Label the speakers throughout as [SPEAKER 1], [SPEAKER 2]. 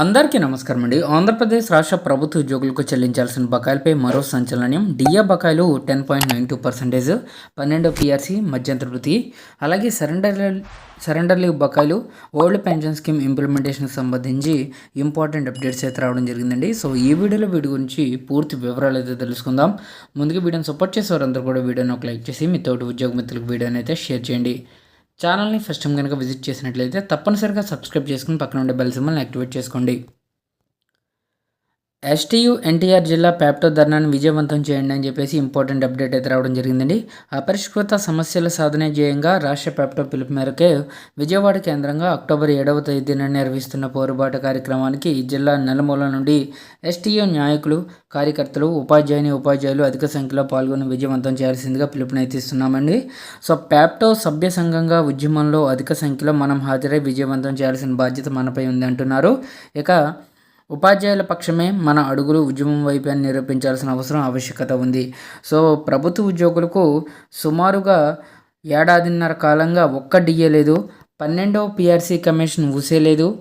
[SPEAKER 1] అందరికీ నమస్కారం అండి. ఆంధ్రప్రదేశ్ రాష్ట్ర ప్రభుత్వ ఉద్యోగులకు చెల్లించాల్సిన బకాయిలపై మరో సంచలనం డిఏ బకాయిలు ten point nine two percentage పన్నెండో పిఆర్సీ మధ్యంతర వృత్తి అలాగే సరెండర్ సరెండర్ లీవ్ బకాయిలు ఓల్డ్ పెన్షన్ స్కీమ్ ఇంప్లిమెంటేషన్కి సంబంధించి ఇంపార్టెంట్ అప్డేట్స్ అయితే రావడం జరిగిందండి. సో ఈ వీడియోలో వీటి గురించి పూర్తి వివరాలు అయితే తెలుసుకుందాం. ముందుగా వీడియోని సపోర్ట్ చేసేవారందరూ కూడా వీడియోని ఒక లైక్ చేసి మీ తోటి ఉద్యోగ మిత్రులకు వీడియోని అయితే షేర్ చేయండి. ఛానల్ని ఫస్ట్ టైం కనుక విజిట్ చేసినట్లయితే తప్పనిసరిగా సబ్స్క్రైబ్ చేసుకుని పక్కన ఉండే బెల్ సింబల్ని యాక్టివేట్ చేసుకోండి. ఎస్టీయు ఎన్టీఆర్ జిల్లా ప్యాప్టో ధర్నాన్ని విజయవంతం చేయండి అని చెప్పేసి ఇంపార్టెంట్ అప్డేట్ అయితే రావడం జరిగిందండి. అపరిష్కృత సమస్యల సాధన ధ్యేయంగా రాష్ట్ర ప్యాప్టో పిలుపు మేరకే విజయవాడ కేంద్రంగా అక్టోబర్ ఏడవ తేదీన నిర్వహిస్తున్న పోరుబాటు కార్యక్రమానికి జిల్లా నలుమూల నుండి ఎస్టీయూ నాయకులు కార్యకర్తలు ఉపాధ్యాయుని ఉపాధ్యాయులు అధిక సంఖ్యలో పాల్గొని విజయవంతం చేయాల్సిందిగా పిలుపునైతిస్తున్నామండి. సో ప్యాప్టో సభ్య సంఘంగా ఉద్యమంలో అధిక సంఖ్యలో మనం హాజరై విజయవంతం చేయాల్సిన బాధ్యత మనపై ఉంది అంటున్నారు ఇక ఉపాధ్యాయుల పక్షమే మన అడుగులు ఉద్యమం వైపు అని నిరూపించాల్సిన అవసరం ఆవశ్యకత ఉంది. సో ప్రభుత్వ ఉద్యోగులకు సుమారుగా ఏడాదిన్నర కాలంగా ఒక్క డిఏ లేదు. పన్నెండవ పిఆర్సీ కమిషన్ ఊసేలేదు.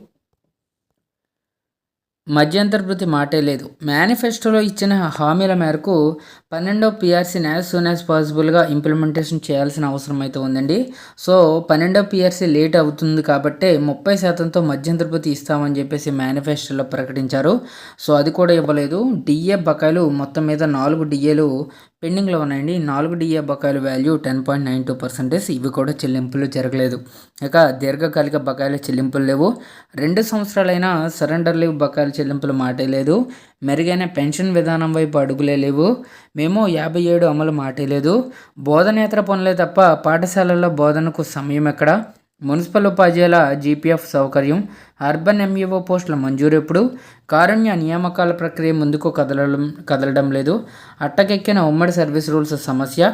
[SPEAKER 1] మధ్యంతర మాటే లేదు. మేనిఫెస్టోలో ఇచ్చిన హామీల మేరకు పన్నెండో పిఆర్సీని యాజ్ సూన్ యాజ్ పాసిబుల్గా ఇంప్లిమెంటేషన్ చేయాల్సిన అవసరం అయితే ఉందండి. సో పన్నెండో పిఆర్సీ లేట్ అవుతుంది కాబట్టి ముప్పై శాతంతో మధ్యంతర ఇస్తామని చెప్పేసి మేనిఫెస్టోలో ప్రకటించారు. సో అది కూడా ఇవ్వలేదు. డిఏ బకాయిలు మొత్తం మీద నాలుగు డిఏలు పెండింగ్లో ఉన్నాయండి. నాలుగు డిఏ బకాయిల value ten point nine two percentage. ఇవి కూడా చెల్లింపులు జరగలేదు. ఇక దీర్ఘకాలిక బకాయిల చెల్లింపులు లేవు. రెండు సంవత్సరాలైనా సరెండర్ లీవ్ బకాయిల చెల్లింపులు మాటే లేదు. మెరుగైన పెన్షన్ విధానం వైపు అడుగులే లేవు. మేము యాభై ఏడు అమలు మాటే లేదు. బోధనేతర పనులే తప్ప పాఠశాలల్లో బోధనకు సమయం ఎక్కడ? మున్సిపల్ ఉపాధ్యాయుల జీపీఎఫ్ సౌకర్యం అర్బన్ ఎంఈఓ పోస్టుల మంజూరు ఎప్పుడు కారుణ్య నియామకాల ప్రక్రియ ముందుకు కదలడం కదలడం లేదు. అట్టకెక్కిన ఉమ్మడి సర్వీస్ రూల్స్ సమస్య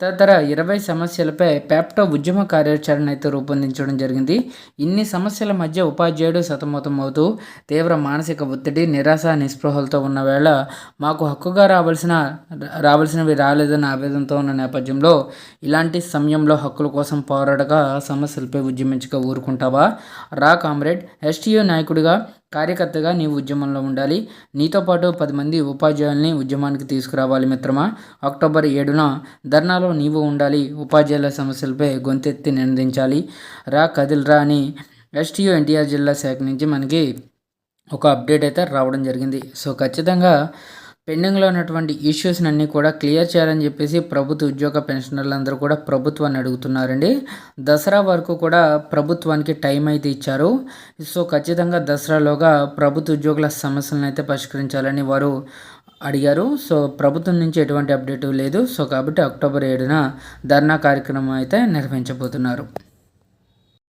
[SPEAKER 1] తదితర ఇరవై సమస్యలపై ప్యాప్టో ఉద్యమ కార్యాచరణ అయితే రూపొందించడం జరిగింది. ఇన్ని సమస్యల మధ్య ఉపాధ్యాయుడు సతమతం అవుతూ తీవ్ర మానసిక ఒత్తిడి నిరాశ నిస్పృహలతో ఉన్న వేళ మాకు హక్కుగా రావాల్సిన రావాల్సినవి రాలేదన్న ఆవేదనతో ఉన్న నేపథ్యంలో ఇలాంటి సమయంలో హక్కుల కోసం పోరాడగా సమస్యలపై ఉద్యమించక ఊరుకుంటావా? రా కామ్రేడ్ ఎస్టీయూ నాయకుడిగా కార్యకర్తగా నీవు ఉద్యమంలో ఉండాలి. నీతో పాటు పది మంది ఉపాధ్యాయుల్ని ఉద్యమానికి తీసుకురావాలి మిత్రమా. అక్టోబర్ ఏడున ధర్నాలో నీవు ఉండాలి. ఉపాధ్యాయుల సమస్యలపై గొంతెత్తి నిందించాలి. రా కదిల్రా అని ఎస్టీయూ ఎన్టీఆర్ జిల్లా శాఖ నుంచి మనకి ఒక అప్డేట్ అయితే రావడం జరిగింది. సో ఖచ్చితంగా పెండింగ్లో ఉన్నటువంటి ఇష్యూస్ని అన్నీ కూడా క్లియర్ చేయాలని చెప్పేసి ప్రభుత్వ ఉద్యోగ పెన్షనర్లందరూ కూడా ప్రభుత్వాన్ని అడుగుతున్నారండి. దసరా వరకు కూడా ప్రభుత్వానికి టైం అయితే ఇచ్చారు. సో ఖచ్చితంగా దసరాలోగా ప్రభుత్వ ఉద్యోగుల సమస్యలను అయితే పరిష్కరించాలని వారు అడిగారు. సో ప్రభుత్వం నుంచి ఎటువంటి అప్డేట్ లేదు. సో కాబట్టి అక్టోబర్ ఏడున ధర్నా కార్యక్రమం అయితే నిర్వహించబోతున్నారు.